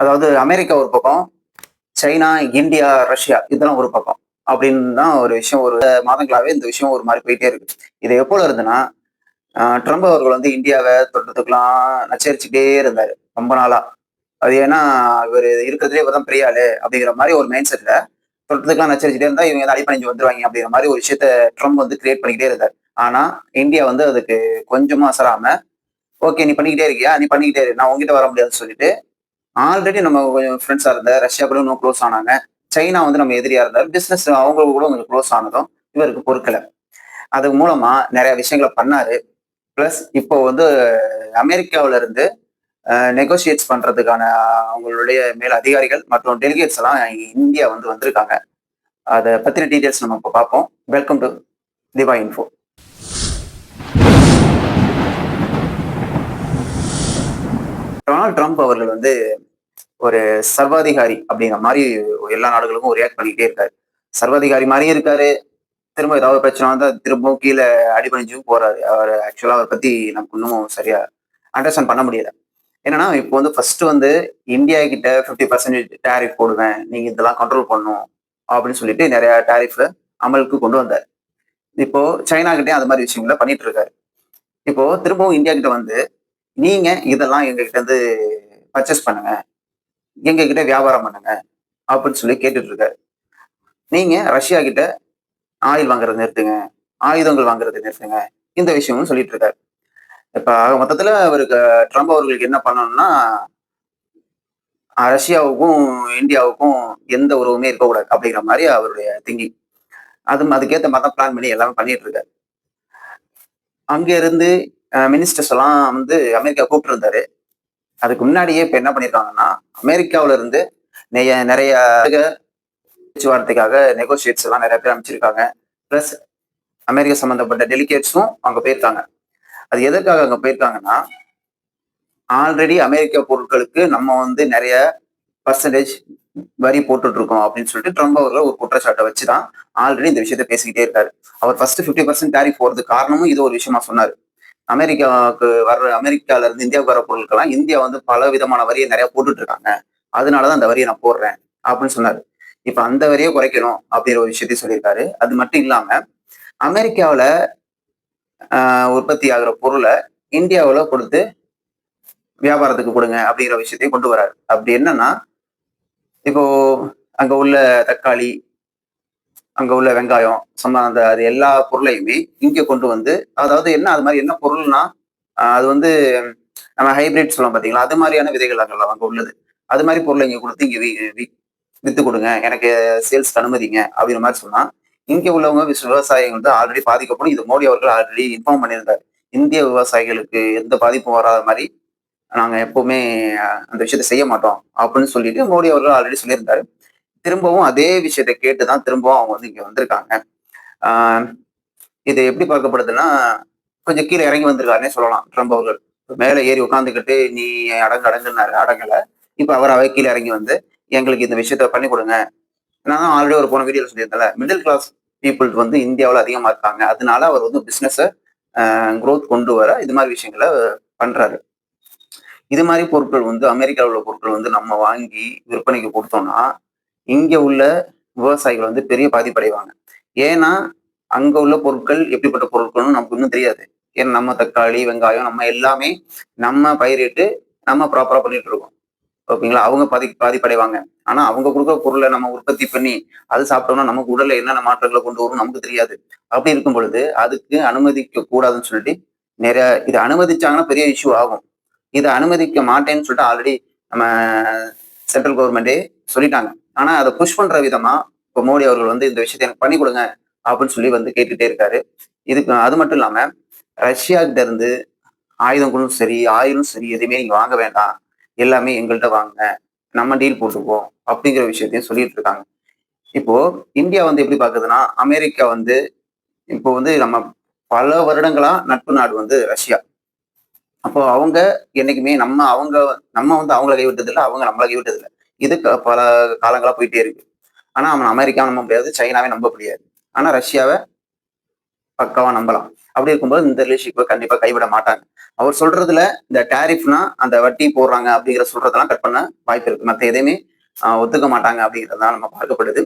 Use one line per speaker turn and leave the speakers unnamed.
அதாவது அமெரிக்கா ஒரு பக்கம் சைனா இந்தியா ரஷ்யா இதெல்லாம் ஒரு பக்கம். அப்படின்னு தான் ஒரு விஷயம் ஒரு மாதங்களாவே இந்த விஷயம் ஒரு மாதிரி போயிட்டே இருக்கு. இது எப்போல இருந்துன்னா ட்ரம்ப் அவர்கள் வந்து இந்தியாவை தொடர்றதுக்கெல்லாம் நச்சரிச்சுட்டே இருந்தாரு. ரொம்ப நாளா. அது ஏன்னா இவர் இருக்கிறதுலே இவர் தான் பெரிய ஆளு அப்படிங்கிற மாதிரி ஒரு மைண்ட் செட்ல தொட்டத்துக்கெல்லாம் நச்சரிச்சுட்டே இருந்தா இவங்க வந்து அடிப்பணிஞ்சு வந்துருவாங்க அப்படிங்கிற மாதிரி ஒரு விஷயத்த ட்ரம்ப் வந்து கிரியேட் பண்ணிக்கிட்டே இருந்தார். ஆனா இந்தியா வந்து அதுக்கு கொஞ்சமா அசராம ஓகே நீ பண்ணிக்கிட்டே இருக்கியா? நீ பண்ணிக்கிட்டே இரு. நான் உங்ககிட்ட வர முடியாதுன்னு சொல்லிட்டு ஆல்ரெடி நம்ம கொஞ்சம் ஃப்ரெண்ட்ஸாக இருந்த ரஷ்யா கூட இன்னும் க்ளோஸ் ஆனாங்க. சைனா வந்து நம்ம எதிரியா இருந்தார். பிஸ்னஸ் அவங்க கூட கொஞ்சம் க்ளோஸ் ஆனதும் இவருக்கு பொருட்களை அது மூலமா நிறைய விஷயங்களை பண்ணாரு. பிளஸ் இப்போ வந்து அமெரிக்காவில இருந்து நெகோசியேட்ஸ் பண்றதுக்கான அவங்களுடைய மேல் அதிகாரிகள் மற்றும் டெலிகேட்ஸ் எல்லாம் இந்தியா வந்து வந்திருக்காங்க. அதை பத்தின டீட்டெயில்ஸ் நம்ம இப்போ பார்ப்போம். Welcome to Diva Info Donald Trump அவர்கள் வந்து ஒரு சர்வாதிகாரி அப்படிங்கிற மாதிரி எல்லா நாடுகளுக்கும் ரியாக்ட் பண்ணிக்கிட்டே இருக்காரு. சர்வாதிகாரி மாதிரியும் இருக்காரு. திரும்ப ஏதாவது பிரச்சனை வந்தால் திரும்பவும் கீழே அடிபணிஞ்சும் போறாரு. அவர் ஆக்சுவலாக அவரை பத்தி நமக்கு இன்னும் சரியா அண்டர்ஸ்டாண்ட் பண்ண முடியல. என்னன்னா இப்போ வந்து ஃபர்ஸ்ட் வந்து இந்தியா கிட்ட ஃபிஃப்டி பர்சன்டேஜ் டேரிஃப் போடுவேன். நீங்க இதெல்லாம் கண்ட்ரோல் பண்ணணும் அப்படின்னு சொல்லிட்டு நிறைய டேரிஃப் அமலுக்கு கொண்டு வந்தார். இப்போ சைனா கிட்டே அந்த மாதிரி விஷயங்கள பண்ணிட்டு இருக்காரு. இப்போ திரும்பவும் இந்தியா கிட்ட வந்து நீங்க இதெல்லாம் எங்க பர்ச்சேஸ் பண்ணுங்க. எங்க கிட்ட வியாபாரம் பண்ணுங்க அப்படின்னு சொல்லி கேட்டுட்டு இருக்காரு. நீங்க ரஷ்யா கிட்ட ஆயில் வாங்குறது நிறுத்துங்க ஆயுதங்கள் வாங்குறது நிறுத்துங்க இந்த விஷயமும் சொல்லிட்டு இருக்காரு. இப்ப மொத்தத்துல அவருக்கு ட்ரம்ப் அவர்களுக்கு என்ன பண்ணணும்னா ரஷ்யாவுக்கும் இந்தியாவுக்கும் எந்த உறவுமே இருக்கக்கூடாது அப்படிங்கிற மாதிரி அவருடைய திங்கிங் அது அதுக்கேற்ற மாதிரி தான் பிளான் பண்ணி எல்லாமே பண்ணிட்டு இருக்காரு. அங்க இருந்து மினிஸ்டர்ஸ் எல்லாம் வந்து அமெரிக்கா கூப்பிட்டுருந்தாரு. அதுக்கு முன்னாடியே இப்போ என்ன பண்ணியிருக்காங்கன்னா அமெரிக்காவில இருந்து நிறைய நிறைய பேச்சுவார்த்தைக்காக நெகோசியேட்ஸ் எல்லாம் நிறைய பேர் அமைச்சிருக்காங்க ப்ளஸ் அமெரிக்கா சம்மந்தப்பட்ட டெலிகேட்ஸும் அங்கே போயிருக்காங்க. அது எதற்காக அங்கே போயிருக்காங்கன்னா ஆல்ரெடி அமெரிக்க பொருட்களுக்கு நம்ம வந்து நிறைய பர்சன்டேஜ் வரி போட்டுட்டு இருக்கோம் அப்படின்னு சொல்லிட்டு ட்ரம்ப் அவர்கள் ஒரு குற்றச்சாட்டை வச்சு தான் ஆல்ரெடி இந்த விஷயத்த பேசிக்கிட்டே இருக்காரு. அவர் ஃபர்ஸ்ட் ஃபிஃப்டி பர்சன்ட் டேரிஃப் போறதுக்கு காரணமும் இது ஒரு விஷயமா சொன்னார். அமெரிக்காவுக்கு வர்ற அமெரிக்கால இருந்து இந்தியாவுக்கு வர பொருட்கள்லாம் இந்தியா வந்து பல விதமான வரியை நிறைய போட்டுட்டு இருக்காங்க அதனாலதான் அந்த வரியை நான் போடுறேன் அப்படின்னு சொன்னாரு. இப்ப அந்த வரியை குறைக்கணும் அப்படிங்கிற ஒரு விஷயத்தையும் சொல்லியிருக்காரு. அது மட்டும் இல்லாம அமெரிக்காவில உற்பத்தி ஆகிற பொருளை இந்தியாவில் கொடுத்து வியாபாரத்துக்கு கொடுங்க அப்படிங்கிற விஷயத்தையும் கொண்டு வராரு அப்படி என்னன்னா இப்போ அங்க உள்ள தக்காளி அங்க உள்ள வெங்காயம் சம்ம அந்த அது எல்லா பொருளையுமே இங்கே கொண்டு வந்து அதாவது என்ன அது மாதிரி என்ன பொருள்னா அது வந்து நம்ம ஹைபிரிட் சொல்லலாம் பார்த்தீங்களா அது மாதிரியான விதைகள் அங்கே உள்ளது. அது மாதிரி பொருளை இங்கே கொடுத்து இங்கே விற்று வித்து கொடுங்க. எனக்கு சேல்ஸ்க்கு அனுமதிங்க அப்படிங்கிற மாதிரி சொன்னா இங்கே உள்ளவங்க விவசாயிகள் வந்து ஆல்ரெடி பாதிக்கப்படும். இது மோடி அவர்கள் ஆல்ரெடி இன்ஃபார்ம் பண்ணியிருந்தார். இந்திய விவசாயிகளுக்கு எந்த பாதிப்பும் வராத மாதிரி நாங்கள் எப்பவுமே அந்த விஷயத்தை செய்ய மாட்டோம் அப்படின்னு சொல்லிட்டு மோடி அவர்கள் ஆல்ரெடி சொல்லியிருந்தாரு. திரும்பவும் அதே விஷயத்தை கேட்டு தான் திரும்பவும் அவங்க வந்து இங்கே வந்திருக்காங்க. இது எப்படி பார்க்கப்படுதுன்னா கொஞ்சம் கீழே இறங்கி வந்திருக்காருன்னே சொல்லலாம் ட்ரம்ப் அவர்கள். மேலே ஏறி உட்காந்துக்கிட்டு நீ அடங்கு அடங்குனாரு அடங்கல. இப்போ அவராவே கீழே இறங்கி வந்து எங்களுக்கு இந்த விஷயத்த பண்ணி கொடுங்க. நான் ஆல்ரெடி ஒரு போன வீடியோல சொல்லியிருந்தேன்ல மிடில் கிளாஸ் பீப்புள் வந்து இந்தியாவில் அதிகமாக இருக்காங்க. அதனால அவர் வந்து பிஸ்னஸை க்ரோத் கொண்டு வர இது மாதிரி விஷயங்களை பண்றாரு. இது மாதிரி பொருட்கள் வந்து அமெரிக்காவில் உள்ள பொருட்கள் வந்து நம்ம வாங்கி விற்பனைக்கு கொடுத்தோம்னா இங்கே உள்ள விவசாயிகள் வந்து பெரிய பாதிப்படைவாங்க. ஏன்னா அங்க உள்ள பொருட்கள் எப்படிப்பட்ட பொருட்கள்னு நமக்கு இன்னும் தெரியாது. ஏன்னா நம்ம தக்காளி வெங்காயம் நம்ம எல்லாமே நம்ம பயிரிட்டு நம்ம ப்ராப்பரா பண்ணிட்டு இருக்கோம் ஓகேங்களா? அவங்க பாதி பாதிப்படைவாங்க. ஆனா அவங்க கொடுக்குற பொருளை நம்ம உற்பத்தி பண்ணி அது சாப்பிட்டோம்னா நமக்கு உடல்ல என்னென்ன மாற்றங்களை கொண்டு வரும் நமக்கு தெரியாது. அப்படி இருக்கும் பொழுது அதுக்கு அனுமதிக்க கூடாதுன்னு சொல்லிட்டு நிறைய இதை அனுமதிச்சாங்கன்னா பெரிய இஷ்யூ ஆகும். இதை அனுமதிக்க மாட்டேன்னு சொல்லிட்டு ஆல்ரெடி நம்ம சென்ட்ரல் கவர்மெண்டே சொல்லிட்டாங்க. ஆனா அதை புஷ் பண்ற விதமா இப்போ மோடி அவர்கள் வந்து இந்த விஷயத்தை எனக்கு பண்ணி கொடுங்க அப்படின்னு சொல்லி வந்து கேட்டுட்டே இருக்காரு. இதுக்கு அது மட்டும் இல்லாம ரஷ்யா கிட்ட இருந்து ஆயுதங்களும் சரி ஆயிலும் சரி எதுவுமே நீங்க வாங்க வேண்டாம். எல்லாமே எங்கள்கிட்ட வாங்க நம்ம டீல் போட்டுக்குவோம் அப்படிங்கிற விஷயத்தையும் சொல்லிட்டு இருக்காங்க. இப்போ இந்தியா வந்து எப்படி பாக்குதுன்னா அமெரிக்கா வந்து இப்போ வந்து நம்ம பல வருடங்களா நட்பு நாடு வந்து ரஷ்யா. அப்போ அவங்க என்னைக்குமே நம்ம அவங்க நம்ம வந்து அவங்கள கைவிட்டது இல்லை அவங்க நம்மளை கைவிட்டது இல்லை இது க- பல காலங்களா போயிட்டே இருக்கு. ஆனா அவன் அமெரிக்காவை நம்ப முடியாது சைனாவே நம்ப முடியாது. ஆனா ரஷ்யாவை பக்காவா நம்பலாம். அப்படி இருக்கும்போது இந்த ரிலேஷன்ஷிப்பை கண்டிப்பா கைவிட மாட்டாங்க. அவர் சொல்றதுல இந்த டேரிஃப்னா அந்த வட்டி போடுறாங்க அப்படிங்கிற சொல்றதெல்லாம் கட் பண்ண வாய்ப்பு இருக்கு. மற்ற எதையுமே ஆஹ் ஒத்துக்க மாட்டாங்க அப்படிங்கிறது தான் நம்ம பார்க்கப்படுது.